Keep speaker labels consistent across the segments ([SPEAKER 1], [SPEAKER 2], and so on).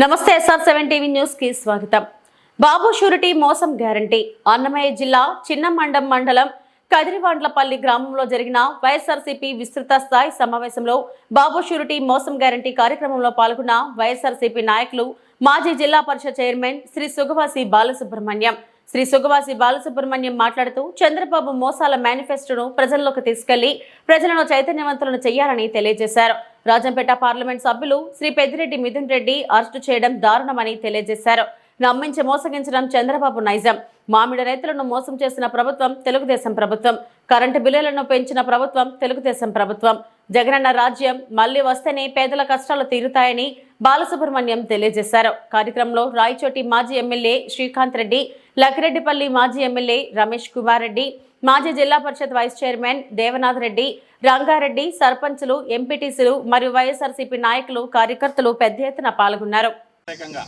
[SPEAKER 1] నమస్తే SR seven TV న్యూస్కి స్వాగతం. బాబు షూరిటీ మోసం గ్యారంటీ. అన్నమయ్య జిల్లా చిన్నమండం మండలం కదిరివాండ్లపల్లి గ్రామంలో జరిగిన వైఎస్ఆర్సీపీ విస్తృత స్థాయి సమావేశంలో బాబు షూరిటీ మోసం గ్యారంటీ కార్యక్రమంలో పాల్గొన్న వైఎస్ఆర్సీపీ నాయకులు మాజీ జిల్లా పరిషత్ చైర్మన్ శ్రీ సుగవాసి బాలసుబ్రహ్మణ్యం. శ్రీ సుగవాసి బాలసుబ్రహ్మణ్యం మాట్లాడుతూ చంద్రబాబు మోసాల మేనిఫెస్టోను ప్రజల్లోకి తీసుకెళ్ళి ప్రజలను చైతన్యవంతులను చేయాలని తెలియజేశారు. రాజంపేట పార్లమెంట్ సభ్యులు శ్రీ పెద్దిరెడ్డి మిథున్ రెడ్డి అరెస్టు చేయడం దారుణమని తెలియజేశారు. నమ్మించి మోసగించడం చంద్రబాబు నైజం. మామిడి రైతులను మోసం చేసిన ప్రభుత్వం తెలుగుదేశం ప్రభుత్వం. కరెంటు బిల్లులను పెంచిన ప్రభుత్వం తెలుగుదేశం ప్రభుత్వం. జగనన్న రాజ్యం మళ్ళీ వస్తేనే పేదల కష్టాలు తీరుతాయని బాలసుబ్రహ్మణ్యం తెలియజేశారు. కార్యక్రమంలో రాయచోటి మాజీ ఎమ్మెల్యే శ్రీకాంత్ రెడ్డి లకిరెడ్డిపల్లి మాజీ ఎమ్మెల్యే రమేష్ కుమార్ రెడ్డి మాజీ జిల్లా పరిషత్ వైస్ చైర్మన్ దేవనాథ్ రెడ్డి రంగారెడ్డి సర్పంచులు ఎంపీటీసీలు మరియు వైఎస్ఆర్సీపీ నాయకులు కార్యకర్తలు పెద్ద ఎత్తున పాల్గొన్నారు.
[SPEAKER 2] వ్యతిరేకంగా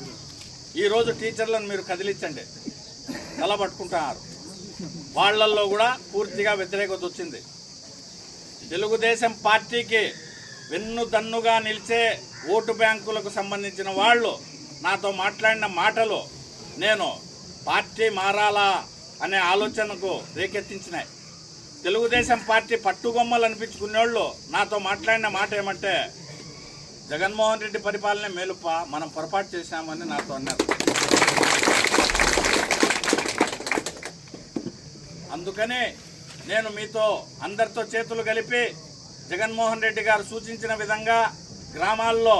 [SPEAKER 2] ఈరోజు టీచర్లను మీరు కదిలించండి. తల పట్టుకుంటున్నారు. వాళ్ళల్లో కూడా పూర్తిగా వ్యతిరేకత వచ్చింది. తెలుగుదేశం పార్టీకి వెన్నుదన్నుగా నిలిచే ఓటు బ్యాంకులకు సంబంధించిన వాళ్ళు నాతో మాట్లాడిన మాటలు నేను పార్టీ మారాలా అనే ఆలోచనకు రేకెత్తించినాయి. తెలుగుదేశం పార్టీ పట్టుగొమ్మలు అనిపించుకునేవాళ్ళు నాతో మాట్లాడిన మాట ఏమంటే జగన్మోహన్ రెడ్డి పరిపాలన మేలుప మనం పొరపాటు చేశామని నాతో అన్నారు. అందుకనే నేను మీతో అందరితో చేతులు కలిపి జగన్మోహన్ రెడ్డి గారు సూచించిన విధంగా గ్రామాల్లో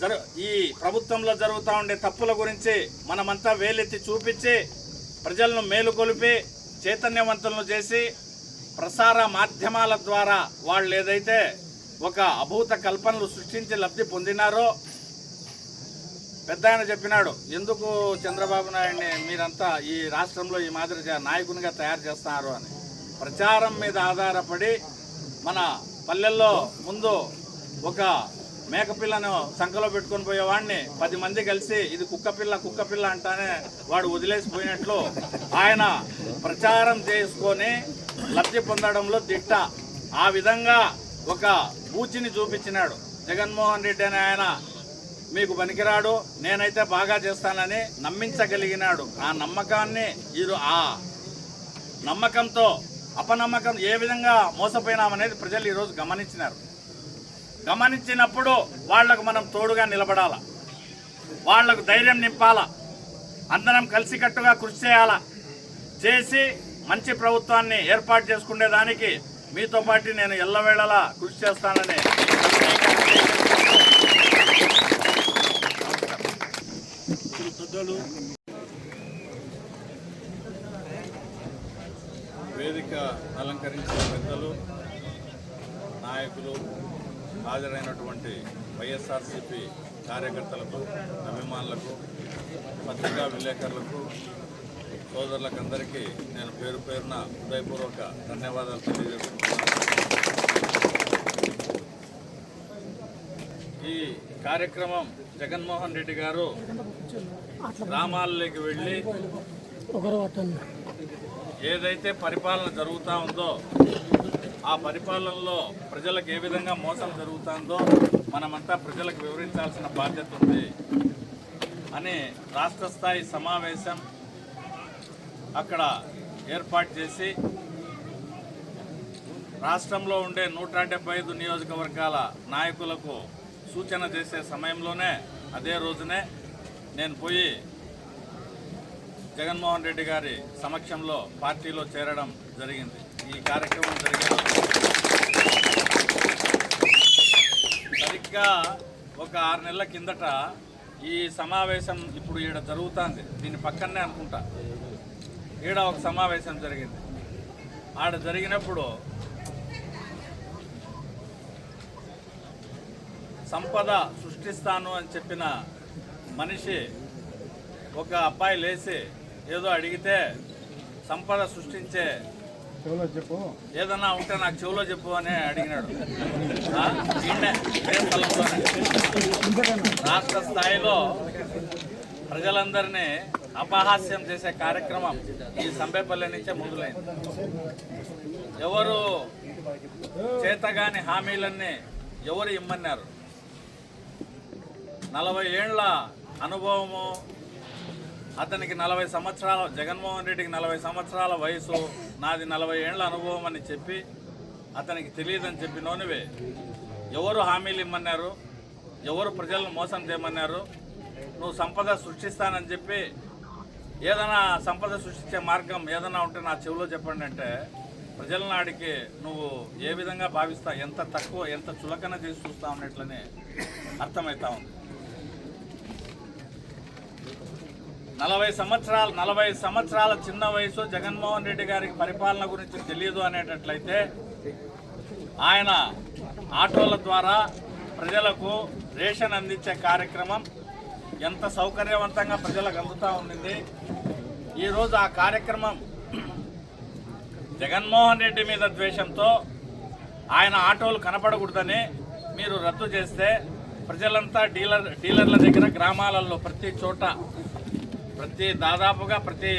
[SPEAKER 2] జరు ఈ ప్రభుత్వంలో జరుగుతూ ఉండే తప్పుల గురించి మనమంతా వేలెత్తి చూపించి ప్రజలను మేలుకొలిపి చైతన్యవంతులను చేసి ప్రసార మాధ్యమాల ద్వారా వాళ్ళు ఏదైతే ఒక అభూత కల్పనలు సృష్టించి లబ్ధి పొందినారో పెద్ద ఆయన చెప్పినాడు ఎందుకు చంద్రబాబు నాయుడిని మీరంతా ఈ రాష్ట్రంలో ఈ మాదిరిగా నాయకునిగా తయారు చేస్తున్నారు అని. ప్రచారం మీద ఆధారపడి మన పల్లెల్లో ముందు ఒక మేకపిల్లను సంఖలో పెట్టుకొని పోయేవాడిని. పది మంది కలిసి ఇది కుక్కపిల్ల కుక్కపిల్ల అంటానే వాడు వదిలేసిపోయినట్లు ఆయన ప్రచారం చేసుకొని లబ్ధి పొందడంలో దిట్ట. ఆ విధంగా ఒక బూచిని చూపించినాడు. జగన్మోహన్ రెడ్డి అనే ఆయన మీకు పనికిరాడు నేనైతే బాగా చేస్తానని నమ్మించగలిగినాడు. ఆ నమ్మకాన్ని ఈరు ఆ నమ్మకంతో అపనమ్మకం ఏ విధంగా మోసపోయినామనేది ప్రజలు ఈరోజు గమనించినారు. గమనించినప్పుడు వాళ్ళకు మనం తోడుగా నిలబడాల? వాళ్ళకు ధైర్యం నింపాల? అందరం కలిసికట్టుగా కృషి చేయాల? చేసి మంచి ప్రభుత్వాన్ని ఏర్పాటు చేసుకునేదానికి మీతో పాటు నేను ఎల్లవేళలా కృషి చేస్తానని నాయకులు హాజరైనటువంటి వైఎస్ఆర్సీపీ కార్యకర్తలకు అభిమానులకు పత్రికా విలేకరులకు సోదరులకు అందరికీ నేను పేరు పేరున హృదయపూర్వక ధన్యవాదాలు తెలియజేస్తున్నాను ఈ కార్యక్రమం జగన్మోహన్ రెడ్డి గారు గ్రామాల్లోకి వెళ్ళి ఏదైతే పరిపాలన జరుగుతూ ఉందో ఆ పరిపాలనలో ప్రజలకు ఏ విధంగా మోసం జరుగుతుందో మనమంతా ప్రజలకు వివరించాల్సిన బాధ్యత ఉంది అని రాష్ట్ర స్థాయి సమావేశం అక్కడ ఏర్పాటు చేసి రాష్ట్రంలో ఉండే నూట డెబ్బై ఐదు నియోజకవర్గాల నాయకులకు సూచన చేసే సమయంలోనే అదే రోజునే నేను పోయి జగన్మోహన్ రెడ్డి గారి సమక్షంలో పార్టీలో చేరడం జరిగింది. ఈ కార్యక్రమం జరిగిన సరిగ్గా ఒక ఆరు నెలల కిందట ఈ సమావేశం ఇప్పుడు ఈడ జరుగుతుంది. దీని పక్కనే అనుకుంటా. ఈడ ఒక సమావేశం జరిగింది. ఆడ జరిగినప్పుడు సంపద సృష్టిస్తాను అని చెప్పిన మనిషి ఒక అబ్బాయి లేచి ఏదో అడిగితే సంపద సృష్టించే ఏదన్నా ఉంటే నాకు చెవులో చెప్పు అని అడిగినాడు. రాష్ట్ర స్థాయిలో ప్రజలందరినీ అపహాస్యం చేసే కార్యక్రమం ఈ సంబేపల్లి నుంచే మొదలైంది. ఎవరు చేతగాని హామీలన్నీ ఎవరు ఇమ్మన్నారు? నలభై ఏండ్ల అనుభవము అతనికి నలభై సంవత్సరాల జగన్మోహన్ రెడ్డికి నలభై సంవత్సరాల వయసు నాది నలభై ఏళ్ళ అనుభవం అని చెప్పి అతనికి తెలియదని చెప్పినోనివే ఎవరు హామీలు ఇమ్మన్నారు? ఎవరు ప్రజలను మోసం చేయమన్నారు? నువ్వు సంపద సృష్టిస్తానని చెప్పి ఏదైనా సంపద సృష్టించే మార్గం ఏదైనా ఉంటే నా చెవిలో చెప్పండి అంటే ప్రజల నాడికి నువ్వు ఏ విధంగా భావిస్తా ఎంత తక్కువ ఎంత చులకన చేసి చూస్తా ఉన్నట్లనే అర్థమవుతా ఉంది. నలభై సంవత్సరాలు నలభై సంవత్సరాల చిన్న వయసు జగన్మోహన్ రెడ్డి గారికి పరిపాలన గురించి తెలియదు అనేటట్లయితే ఆయన ఆటోల ద్వారా ప్రజలకు రేషన్ అందించే కార్యక్రమం ఎంత సౌకర్యవంతంగా ప్రజలకు అందుతూ ఉండింది. ఈరోజు ఆ కార్యక్రమం జగన్మోహన్ రెడ్డి మీద ద్వేషంతో ఆయన ఆటోలు కనపడకూడదని మీరు రద్దు చేస్తే ప్రజలంతా డీలర్ డీలర్ల దగ్గర గ్రామాలలో ప్రతి చోట ప్రతి దాదాపుగా ప్రతి